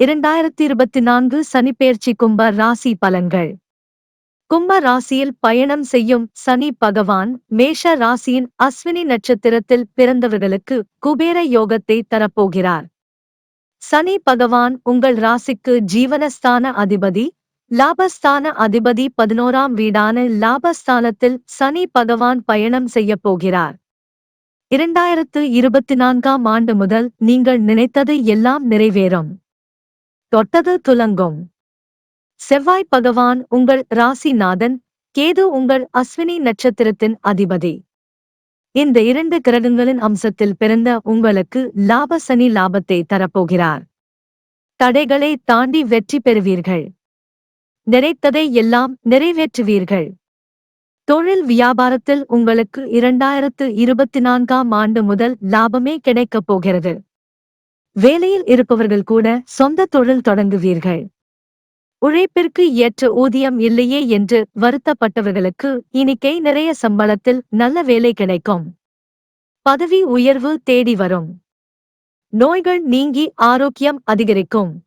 இரண்டாயிரத்தி இருபத்தி நான்கு சனிப்பெயர்ச்சி கும்ப ராசி பலன்கள். கும்ப ராசியில் பயணம் செய்யும் சனி பகவான் மேஷ ராசியின் அஸ்வினி நட்சத்திரத்தில் பிறந்தவர்களுக்கு குபேர யோகத்தை தரப்போகிறார். சனி பகவான் உங்கள் ராசிக்கு ஜீவனஸ்தான அதிபதி லாபஸ்தான அதிபதி பதினோராம் வீடான லாபஸ்தானத்தில் சனி பகவான் பயணம் செய்யப் போகிறார். இரண்டாயிரத்து இருபத்தி நான்காம் ஆண்டு முதல் நீங்கள் நினைத்தது எல்லாம் நிறைவேறும். தொட்டது துலங்கும். செவ்வாய் பகவான் உங்கள் ராசிநாதன் கேது உங்கள் அஸ்வினி நட்சத்திரத்தின் அதிபதி. இந்த இரண்டு கிரகங்களின் அம்சத்தில் பிறந்த உங்களுக்கு லாப சனி லாபத்தை தரப்போகிறார். தடைகளை தாண்டி வெற்றி பெறுவீர்கள். நிறைத்ததை எல்லாம் நிறைவேற்றுவீர்கள். தொழில் வியாபாரத்தில் உங்களுக்கு இரண்டாயிரத்து இருபத்தி நான்காம் ஆண்டு முதல் லாபமே கிடைக்கப் போகிறது. வேலையில் இருப்பவர்கள் கூட சொந்த தொழில் தொடங்குவீர்கள். உழைப்பிற்கு ஏற்ற ஊதியம் இல்லையே என்று வருத்தப்பட்டவர்களுக்கு இனிக்கை நிறைய சம்பளத்தில் நல்ல வேலை கிடைக்கும். பதவி உயர்வு தேடி வரும். நோய்கள் நீங்கி ஆரோக்கியம் அதிகரிக்கும்.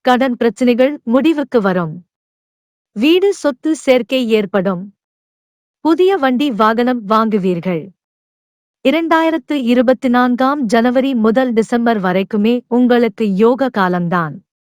கடன் பிரச்சனைகள் முடிவுக்கு வரும். வீடு சொத்து சேர்க்கை ஏற்படும். புதிய வண்டி வாகனம் வாங்குவீர்கள். இரண்டாயிரத்து இருபத்தி நான்காம் ஜனவரி முதல் டிசம்பர் வரைக்குமே உங்களுக்கு யோக காலம்தான்